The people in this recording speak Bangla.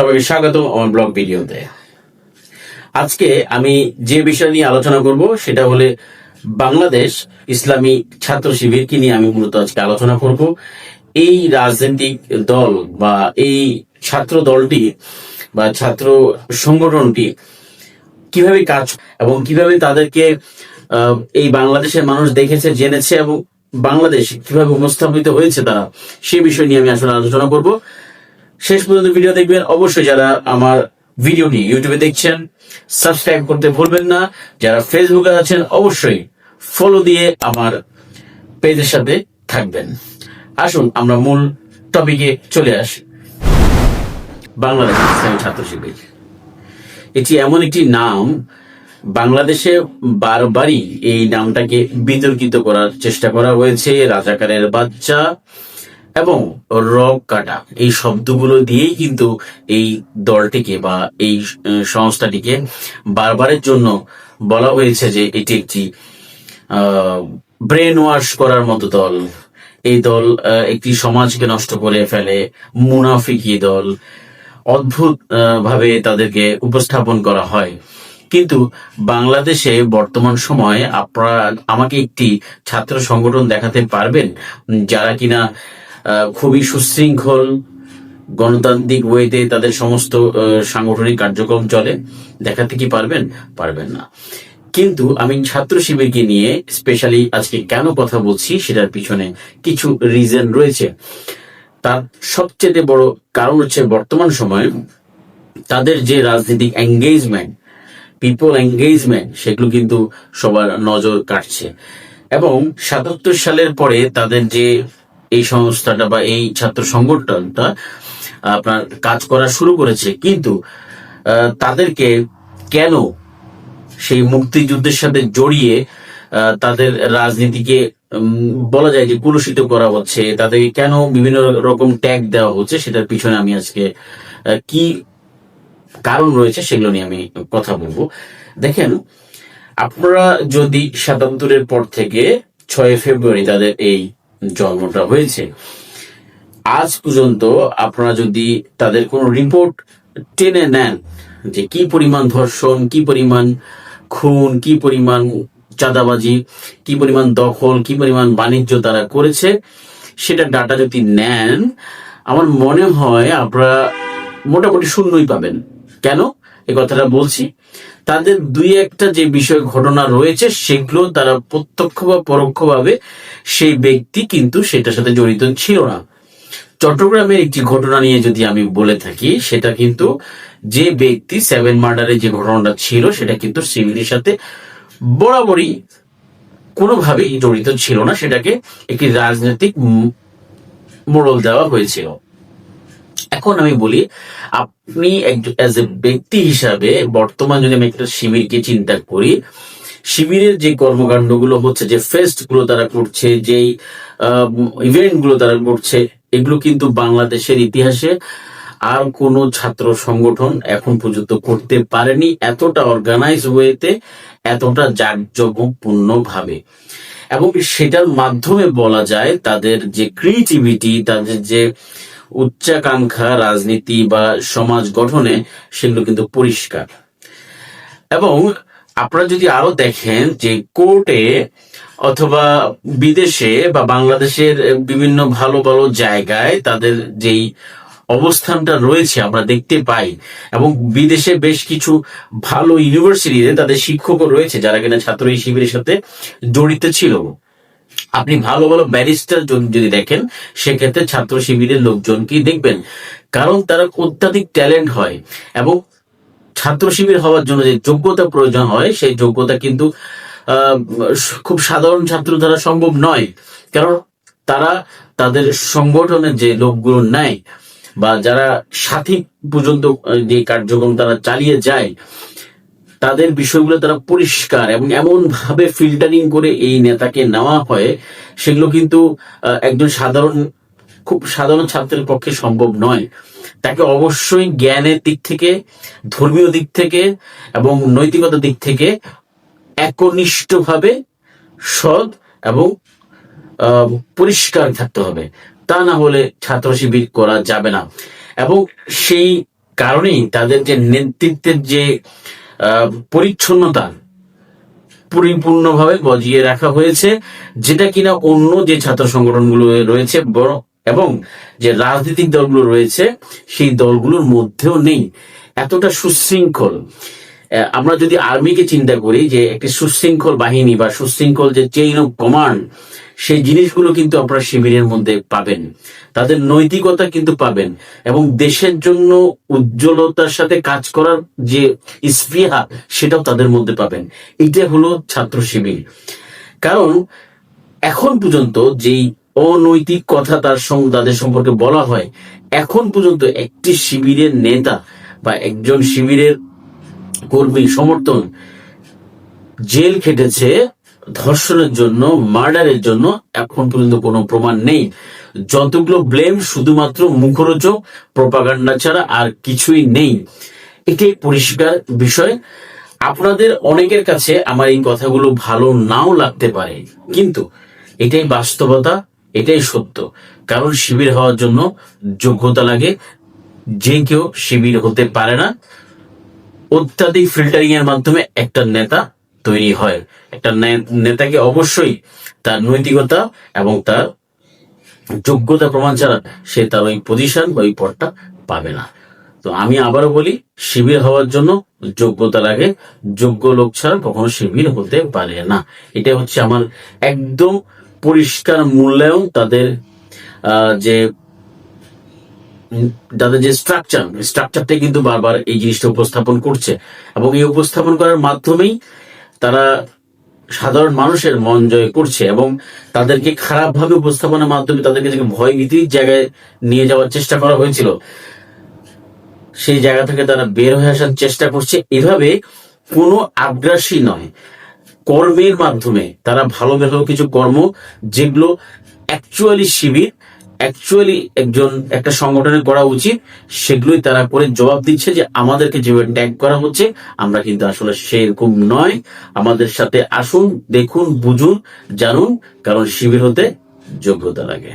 সবাইকে স্বাগত আমার ব্লগ ভিডিওতে। আজকে আমি যে বিষয় নিয়ে আলোচনা করব সেটা হলে বাংলাদেশ ইসলামী ছাত্র শিবির কি নিয়ে আমি মূলত আজকে আলোচনা করব। এই রাজনৈতিক দল বা এই ছাত্র দলটি বা ছাত্র সংগঠনটি কীভাবে কাজ এবং কীভাবে তাদেরকে এই বাংলাদেশের মানুষ দেখেছে, জেনেছে এবং বাংলাদেশ কীভাবে উপস্থাপিত হয়েছে তারা সেই বিষয় নিয়ে আমি আসলে আলোচনা করব। শেষ পর্যন্ত ভিডিও দেখবেন। অবশ্যই যারা আমার ভিডিওটি ইউটিউবে দেখছেন সাবস্ক্রাইব করতে ভুলবেন না। যারা ফেসবুকে আছেন, অবশ্যই ফলো দিয়ে আমার পেজের সাথে থাকবেন। আসুন, আমরা মূল টপিকে চলে আসি। বাংলাদেশ ইসলামী ছাত্র শিবির এটি এমন একটি নাম, বাংলাদেশে বারবারই এই নামটাকে বিতর্কিত করার চেষ্টা করা হয়েছে। রাজাকারের বাচ্চা এবং রক কাটা। এই শব্দগুলো দিয়েই কিন্তু এই দলটিকে বা এই সংস্থাটিকে বারবারের জন্য বলা হয়েছে যে এটি একটি ব্রেন ওয়াশ করার মতো দল। এই দল একটি সমাজকে নষ্ট করে ফেলে, মুনাফিকি দল। অদ্ভুত ভাবে তাদেরকে উপস্থাপন করা হয়। কিন্তু বাংলাদেশে বর্তমান সময়ে আপনারা আমাকে একটি ছাত্র সংগঠন দেখাতে পারবেন, যারা কিনা খুবই সুশৃঙ্খল গণতান্ত্রিক ওয়েতে তাদের সমস্ত সাংগঠনিক কার্যক্রম চলে। দেখাতে কি পারবেন? পারবেন না। কিন্তু আমি ছাত্র শিবিরকে নিয়ে স্পেশালি আজকে কেন কথা বলছি সেটার পিছনে কিছু রিজন রয়েছে। তার সবচেয়ে বড় কারণ হচ্ছে বর্তমান সময়ে তাদের যে রাজনৈতিক এঙ্গেজমেন্ট পিপল এঙ্গেজমেন্ট সেগুলো কিন্তু সবার নজর কাটছে এবং সাতাত্তর সালের পরে তাদের যে এই সংস্থাটা বা এই ছাত্র সংগঠনটা, আপনার কাজ করা শুরু করেছে। কিন্তু তাদেরকে কেন সেই মুক্তিযুদ্ধের সাথে জড়িয়ে তাদের রাজনীতিকে বলা যায় যে কুলুষিত করা হচ্ছে, তাদেরকে কেন বিভিন্ন রকম ট্যাগ দেওয়া হচ্ছে, সেটার পিছনে আমি আজকে কি কারণ রয়েছে সেগুলো নিয়ে আমি কথা বলব। দেখেন, আপনারা যদি সাতাত্তরের পর থেকে ছয় ফেব্রুয়ারি তাদের এই জন্মটা হয়েছে। আজ পর্যন্ত আপনারা যদি তাদের কোনো রিপোর্ট টেনে নেন যে কি পরিমাণ ধর্ষণ, কি পরিমাণ খুন, কি পরিমাণ চাঁদাবাজি, কি পরিমাণ দখল, কি পরিমাণ বাণিজ্য তারা করেছে, সেটা ডাটা যদি নেন, আমার মনে হয় আপনারা মোটামুটি শূন্যই পাবেন। কেন? এই কথাটা বলছি। তাদের দুই একটা যে বিষয় ঘটনা রয়েছে, সেগুলো তারা প্রত্যক্ষ বা পরোক্ষভাবে সেই ব্যক্তি কিন্তু সেটার সাথে জড়িত ছিল না। চট্টগ্রামের একটি ঘটনা নিয়ে যদি আমি বলে থাকি, সেটা কিন্তু যে ব্যক্তি সেভেন মার্ডারে যে ঘটনাটা ছিল, সেটা কিন্তু সিভিলের সাথে বরাবরই কোনোভাবেই জড়িত ছিল না। সেটাকে একটি রাজনৈতিক মোড়ল দেওয়া হয়েছিল। এখন আমি বলি, আপনি এ ব্যক্তি হিসাবে বর্তমান যদি আমি একটা শিবিরকে চিন্তা করি, শিবিরের যে কর্মকাণ্ডগুলো হচ্ছে, যে ফেস্টগুলো তারা করছে, যেই ইভেন্টগুলো তারা করছে, এগুলো কিন্তু বাংলাদেশের ইতিহাসে আর কোন ছাত্র সংগঠন এখন পর্যন্ত করতে পারেনি এতটা অর্গানাইজ ওয়েতে এতটা জাঁকজমকপূর্ণ ভাবে এবং সেটার মাধ্যমে বলা যায়, তাদের যে ক্রিয়েটিভিটি তাদের যে উচ্চাকাঙ্ক্ষা রাজনীতি বা সমাজ গঠনে সেগুলো কিন্তু পরিষ্কার। এবং আপনারা যদি আরও দেখেন যে কোর্টে অথবা বিদেশে বা বাংলাদেশের বিভিন্ন ভালো ভালো জায়গায় তাদের যেই অবস্থানটা রয়েছে আমরা দেখতে পাই এবং বিদেশে বেশ কিছু ভালো ইউনিভার্সিটিতে তাদের শিক্ষকও রয়েছে যারা কিনা ছাত্র এই শিবিরের সাথে জড়িত ছিল। আপনি ভালো ভালো ব্যারিস্টার যদি দেখেন, সেক্ষেত্রে ছাত্র শিবিরের লোকজনকেই দেখবেন? কারণ তারা অত্যাধিক ট্যালেন্ট হয় এবং ছাত্র শিবির হওয়ার জন্য যে যোগ্যতা প্রয়োজন হয়, সেই যোগ্যতা কিন্তু খুব সাধারণ ছাত্র দ্বারা সম্ভব নয়। কারণ তারা তাদের সংগঠনের যে লোকগুলো নেয় বা যারা সাথী পর্যন্ত যে কার্যক্রম তারা চালিয়ে যায় তাদের বিষয়গুলো তারা পরিষ্কার এবং এমন ভাবে ফিল্টারিং করে এই নেতাকে নেওয়া হয়, সেগুলো কিন্তু একজন সাধারণ, খুব সাধারণ ছাত্রের পক্ষে সম্ভব নয়। তাকে অবশ্যই জ্ঞানের দিক থেকে, ধর্মীয় দিক থেকে এবং নৈতিকতার দিক থেকে একনিষ্ঠভাবে সৎ এবং পরিষ্কার থাকতে হবে। তা না হলে ছাত্র শিবির করা যাবে না। এবং সেই কারণেই তাদের যে নেতৃত্বের যে পরিচ্ছন্নতা পরিপূর্ণভাবে বজিয়ে রাখা হয়েছে, যেটা কিনা অন্য যে ছাত্র সংগঠনগুলো রয়েছে বড় এবং যে রাজনৈতিক দলগুলো রয়েছে, সেই দলগুলোর মধ্যেও নেই। এতটা সুশৃঙ্খল। আমরা যদি আর্মিকে চিন্তা করি যে একটি সুশৃঙ্খল বাহিনী বা সুশৃঙ্খল যে চেইন অফ কমান্ড সেই জিনিসগুলো কিন্তু আপনারা শিবিরের মধ্যে পাবেন। তাদের নৈতিকতা কিন্তু পাবেন এবং দেশের জন্য উজ্জ্বলতার সাথে কাজ করার যে স্পৃহা, সেটাও তাদের মধ্যে পাবেন। এটা হলো ছাত্র শিবির। কারণ এখন পর্যন্ত যেই অনৈতিক কথা তার সঙ্গে তাদের সম্পর্কে বলা হয়, এখন পর্যন্ত একটি শিবিরের নেতা বা একজন শিবিরের কর্মী সমর্থন। জেল খেটেছে, ধর্ষণের জন্য, মার্ডারের জন্য এখন পর্যন্ত কোনো প্রমাণ নেই। যতগুলো ব্লেম শুধুমাত্র মুখরোচক, প্রপাগান্ডা ছাড়া আর কিছুই নেই। এটাই পরিষ্কার বিষয়, আপনাদের অনেকের কাছে আমার এই কথাগুলো ভালো নাও লাগতে পারে, কিন্তু এটাই বাস্তবতা, এটাই সত্য। কারণ শিবির হওয়ার জন্য যোগ্যতা লাগে, যে কেউ শিবির হতে পারে না। অত্যাধিক ফিল্টারিং এর মাধ্যমে একটা নেতা তৈরি হয়। একটা নেতাকে অবশ্যই তার নৈতিকতা এবং তার যোগ্যতা প্রমাণ ছাড়া সে তার ওই পজিশন বা ওই পদটা পাবে না। তো আমি আবারও বলি, শিবির হওয়ার জন্য যোগ্যতা লাগে। যোগ্য লোক ছাড়া কখনো শিবির হতে পারে না। এটা হচ্ছে আমার একদম পরিষ্কার মূল্যায়ন। তাদের যে তাদের যে স্ট্রাকচার স্ট্রাকচারটা কিন্তু বারবার এই জিনিসটা উপস্থাপন করছে। এবং এই উপস্থাপন করার মাধ্যমেই তারা সাধারণ মানুষের মন জয় করছে এবং তাদেরকে খারাপ ভাবে উপস্থাপনের মাধ্যমে তাদেরকে ভয় ভীতির জায়গায় নিয়ে যাওয়ার চেষ্টা করা হয়েছিল, সেই জায়গা থেকে তারা বের হয়ে আসার চেষ্টা করছে। এভাবে কোনো আগ্রাসী নয়, কর্মের মাধ্যমে তারা ভালো ভালো কিছু কর্ম, যেগুলো অ্যাকচুয়ালি শিবির অ্যাকচুয়ালি একজন, একটা সংগঠনের করা উচিত, সেগুলোই তারা করে জবাব দিচ্ছে যে আমাদেরকে যেভাবে ট্যাগ করা হচ্ছে, আমরা কিন্তু আসলে সেরকম নয়। আমাদের সাথে আসুন, দেখুন, বুঝুন, জানুন, কারণ শিবির হতে যোগ্যতা লাগে।